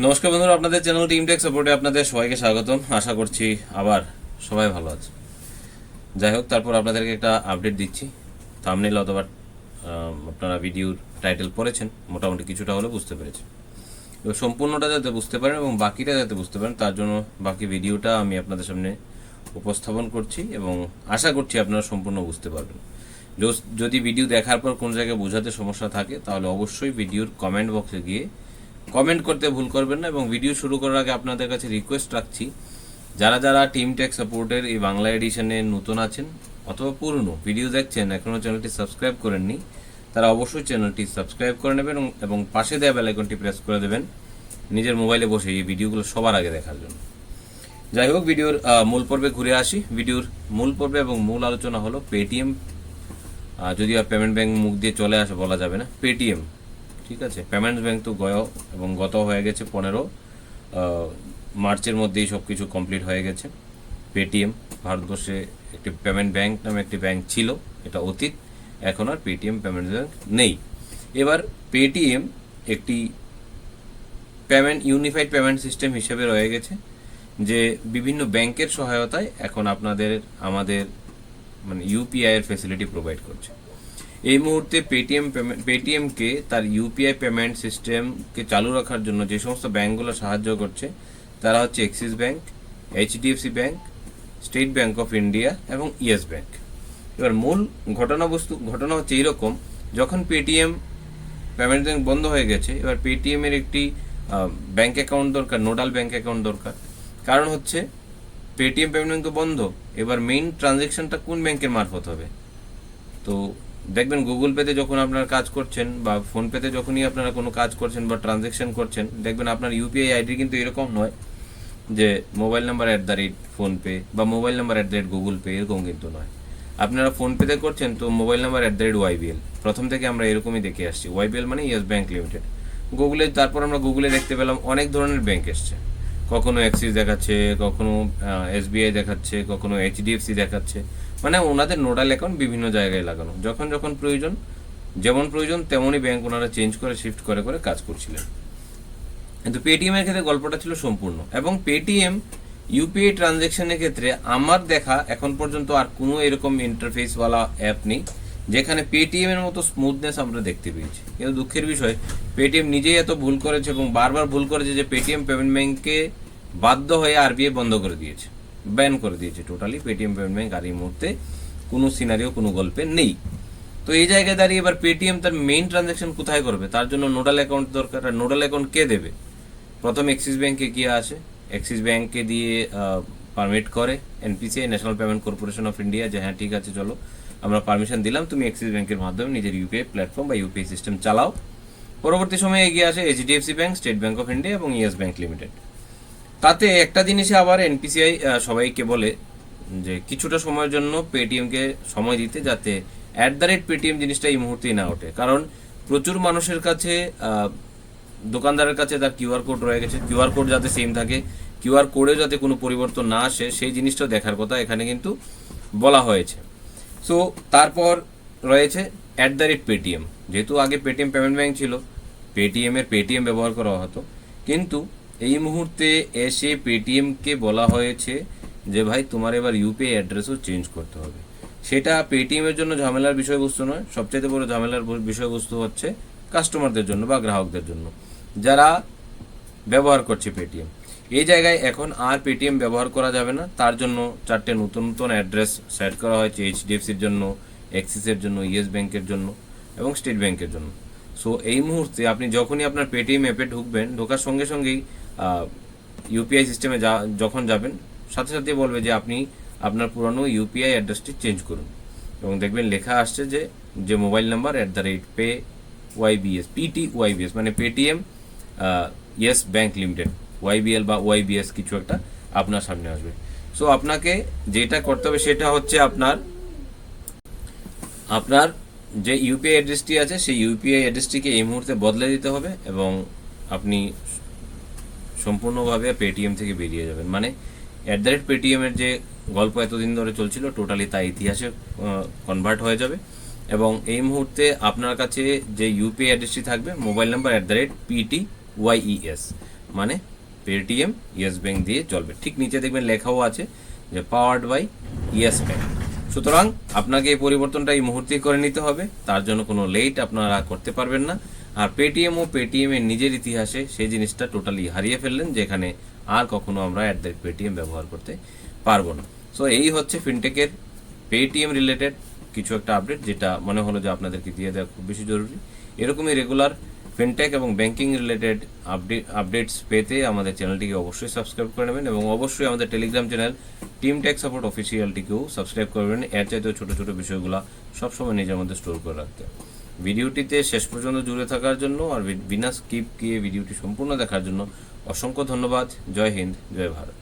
নমস্কার বন্ধুরা, আপনাদের চ্যানেল টিম টেক সাপোর্টে আপনাদের সবাইকে স্বাগতম। আশা করছি আবার সবাই ভালো আছে। যাই হোক, তারপর আপনাদেরকে একটা আপডেট দিচ্ছি। থামনেল অথবা আপনারা ভিডিওর টাইটেল পড়েছেন, মোটামুটি কিছুটা হলে বুঝতে পেরেছেন। এবার সম্পূর্ণটা যাতে বুঝতে পারেন এবং বাকিটা যাতে বুঝতে পারেন, তার জন্য বাকি ভিডিওটা আমি আপনাদের সামনে উপস্থাপন করছি এবং আশা করছি আপনারা সম্পূর্ণ বুঝতে পারবেন। যদি ভিডিও দেখার পর কোন জায়গায় বোঝাতে সমস্যা থাকে, তাহলে অবশ্যই ভিডিওর কমেন্ট বক্সে গিয়ে কমেন্ট করতে ভুল করবেন না এবং ভিডিও শুরু করার আগে আপনাদের কাছে রিকোয়েস্ট রাখছি, যারা যারা টিম টেক সাপোর্টের এই বাংলা এডিশনে নতুন আছেন অথবা পুরনো ভিডিও দেখছেন এখনও চ্যানেলটি সাবস্ক্রাইব করেননি, তারা অবশ্যই চ্যানেলটি সাবস্ক্রাইব করে নেবেন এবং- পাশে দেওয়া বেলাইকনটি প্রেস করে দেবেন নিজের মোবাইলে বসে এই ভিডিওগুলো সবার আগে দেখার জন্য। যাই হোক ভিডিওর মূল পর্বে ঘুরে আসি। ভিডিওর মূল পর্বে এবং মূল আলোচনা হলো পেটিএম যদি পেমেন্ট ব্যাংক মুখ দিয়ে চলে আসে বলা যাবে না পেটিএম ঠিক আছে? পেমেন্টস ব্যাংক তো গয়, এবং গত হয়ে গেছে পনেরো মার্চের মধ্যেই সব কিছু কমপ্লিট হয়ে গেছে। পেটিএম ভারতবর্ষে একটি পেমেন্ট ব্যাংক নামে একটি ব্যাংক ছিল, এটা অতীত, এখন আর পেটিএম পেমেন্ট ব্যাংক নেই। এবার পেটিএম একটি পেমেন্ট ইউনিফাইড পেমেন্ট সিস্টেম হিসেবে রয়ে গেছে, যে বিভিন্ন ব্যাংকের সহায়তায় এখন আপনাদের, আমাদের মানে ইউপিআই এর ফেসিলিটি প্রোভাইড করছে। এই মুহূর্তে পেটিএম পেটিএমকে তার ইউপিআই পেমেন্ট সিস্টেমকে চালু রাখার জন্য যে সমস্ত ব্যাংকগুলো সাহায্য করছে, তারা হচ্ছে Axis bank HDFC bank State Bank of India এবং ইয়েস ব্যাংক এবার মূল ঘটনা বস্তু ঘটনা হচ্ছে এইরকম, যখন পেটিএম পেমেন্ট ব্যাংক বন্ধ হয়ে গেছে, এবার পেটিএম এর একটি ব্যাংক অ্যাকাউন্ট দরকার নোডাল ব্যাংক অ্যাকাউন্ট দরকার। কারণ হচ্ছে পেটিএম পেমেন্ট ব্যাংক তো বন্ধ, এবার মেইন ট্রানজেকশনটা কোন ব্যাংকের মারফত হবে? তো দেখবেন গুগল পেতে যখন আপনারা কাজ করছেন বা ফোন পেতে যখনই আপনারা কোনো কাজ করছেন বা ট্রানজেকশন করছেন, দেখবেন আপনার ইউপিআই আইডি কিন্তু এরকম নয় যে mobile number at the rate PhonePe বা mobile number at the rate Google Pay এরকম কিন্তু নয়। আপনারা ফোন পেতে করছেন তো mobile number at the rate YBL প্রথম থেকে আমরা এরকমই দেখে আসছি। ওয়াইবিএল মানে ইয়েস ব্যাঙ্ক লিমিটেড গুগলে তারপর আমরা গুগলে দেখতে পেলাম অনেক ধরনের ব্যাঙ্ক এসছে। কখনো অ্যাক্সিস দেখাচ্ছে, কখনো এসবিআই দেখাচ্ছে, কখনো এইচডিএফসি দেখাচ্ছে। মানে ওনাদের নোডাল অ্যাকাউন্ট বিভিন্ন জায়গায় লাগানো। যখন যখন প্রয়োজন, যেমন প্রয়োজন তেমনই ব্যাংক ওনারা চেঞ্জ করে শিফট করে করে কাজ করছিলেন। কিন্তু পেটিএম এর ক্ষেত্রে গল্পটা ছিল সম্পূর্ণ। এবং পেটিএম ইউপিআই ট্রানজেকশনের ক্ষেত্রে আমার দেখা এখন পর্যন্ত আর কোনো এরকম ইন্টারফেসওয়ালা অ্যাপ নেই, যেখানে পেটিএম এর মতো স্মুথনেস আমরা দেখতে পেয়েছি। কিন্তু দুঃখের বিষয় পেটিএম নিজেই এত ভুল করেছে এবং বারবার ভুল করেছে যে পেটিএম পেমেন্ট ব্যাংককে বাধ্য হয়ে আরবিআই বন্ধ করে দিয়েছে, ব্যান করে দিয়েছে টোটালি পেটিএম পেমেন্ট ব্যাংক আর এই মুহূর্তে কোনো সিনারিও কোনো গল্পে নেই। তো এই জায়গায় দাঁড়িয়ে এবার পেটিএম তার মেইন ট্রানজাকশন কোথায় করবে? তার জন্য নোডাল অ্যাকাউন্ট দরকার। আর নোডাল অ্যাকাউন্ট কে দেবে? প্রথম অ্যাক্সিস ব্যাংকে গিয়ে আসে। অ্যাক্সিস ব্যাংককে দিয়ে পারমিট করে NPCI national payment corporation of India যে হ্যাঁ ঠিক আছে, চলো। আমরা পারমিশন দিলাম। তুমি অ্যাক্সিস ব্যাংকের মাধ্যমে নিজের ইউপিআই প্ল্যাটফর্ম বা ইউপিআই সিস্টেম চালাও। পরবর্তী সময়ে এগিয়ে আসে HDFC bank State Bank of India এবং ইয়েস ব্যাংক লিমিটেড তাতে একটা জিনিসে আবার এনপিসিআই সবাইকে বলে যে কিছুটা সময়ের জন্য পেটিএমকে সময় দিতে যাতে অ্যাট দ্য রেট পেটিএম জিনিসটা এই মুহূর্তেই না ওঠে। কারণ প্রচুর মানুষের কাছে দোকানদারের কাছে তার কিউআর কোড রয়ে গেছে। কিউআর কোড যাতে সেম থাকে কিউআর কোডে যাতে কোনো পরিবর্তন না আসে, সেই জিনিসটা দেখার কথা এখানে কিন্তু বলা হয়েছে। সো তারপর রয়েছে অ্যাট দ্য রেট পেটিএম যেহেতু আগে পেটিএম পেমেন্ট ব্যাঙ্ক ছিল পেটিএম এর পেটিএম ব্যবহার করা হতো। কিন্তু এই মুহূর্তে এসে পেটিএমকে বলা হয়েছে যে, ভাই, তোমার এবার ইউপিআই অ্যাড্রেসও চেঞ্জ করতে হবে। সেটা পেটিএম এর জন্য ঝামেলার বিষয়বস্তু নয়। সবচেয়ে বড় ঝামেলার বিষয়বস্তু হচ্ছে কাস্টমারদের জন্য বা গ্রাহকদের জন্য। যারা ব্যবহার করছে পেটিএম এই জায়গায় এখন আর পেটিএম ব্যবহার করা যাবে না। তার জন্য চারটে নতুন নতুন অ্যাড্রেস সেট করা হয়েছে এইচডিএফসির জন্য অ্যাক্সিসের জন্য ইয়েস ব্যাংকের জন্য এবং স্টেট ব্যাংকের জন্য। সো এই মুহূর্তে আপনি যখনই আপনার পেটিএম অ্যাপে ঢুকবেন, ঢোকার সঙ্গে সঙ্গেই ইউপিআই সিস্টেমে যা, যখন যাবেন, সাথে সাথে বলবে যে আপনি আপনার পুরনো ইউপিআই অ্যাড্রেসটি চেঞ্জ করুন। এবং দেখবেন লেখা আসছে যে যে mobile number at the rate pay YBS PT YBS মানে Paytm Yes bank limited YBL বা ওয়াইবিএস কিছু একটা আপনার সামনে আসবে। সো আপনাকে যেটা করতে হবে সেটা হচ্ছে আপনার আপনার যে ইউপিআই অ্যাড্রেসটি আছে, সেই ইউপিআই অ্যাড্রেসটিকে এই মুহূর্তে বদলে দিতে হবে এবং আপনি সম্পূর্ণভাবে পেটিএম থেকে বেরিয়ে যাবেন। মানে অ্যাট দ্য রেট পেটিএমের যে গল্প এতদিন ধরে চলছিল টোটালি তা ইতিহাসে কনভার্ট হয়ে যাবে। এবং এই মুহূর্তে আপনার কাছে যে ইউপিআই অ্যাড্রেসটি থাকবে mobile number at the rate PT YES মানে পেটিএম ইয়েস ব্যাঙ্ক দিয়ে চলবে। ঠিক নিচে দেখবেন লেখাও আছে যে পাওয়ার্ড বাই ইয়েস ব্যাংক সুতরাং আপনাকে এই পরিবর্তনটা এই মুহূর্তে করে নিতে হবে। তার জন্য কোনো লেট আপনারা করতে পারবেন না। আর পেটিএম ও পেটিএম এর নিজের ইতিহাসে সেই জিনিসটা টোটালি হারিয়ে ফেললেন, যেখানে আর কখনো আমরা অ্যাট দ্য পেটিএম ব্যবহার করতে পারব না। সো এই হচ্ছে ফিনটেকের পেটিএম রিলেটেড কিছু একটা আপডেট যেটা মনে হলো যে আপনাদেরকে দিয়ে দেওয়া খুব বেশি জরুরি। এরকমই রেগুলার ফিনটেক এবং ব্যাংকিং রিলেটেড আপডেট আপডেটস পেতে আমাদের চ্যানেলটিকে অবশ্যই সাবস্ক্রাইব করে নেবেন এবং অবশ্যই আমাদের Telegram channel team tech support অফিসিয়ালটিকেও subscribe করবেন, এর চাইতেও ছোটো ছোটো বিষয়গুলো সবসময় নিজের মধ্যে স্টোর করে রাখতে। ভিডিওটিতে শেষ পর্যন্ত জুড়ে থাকার জন্য আর বিনা স্কিপ গিয়ে ভিডিওটি সম্পূর্ণ দেখার জন্য অসংখ্য ধন্যবাদ। জয় হিন্দ, জয় ভারত।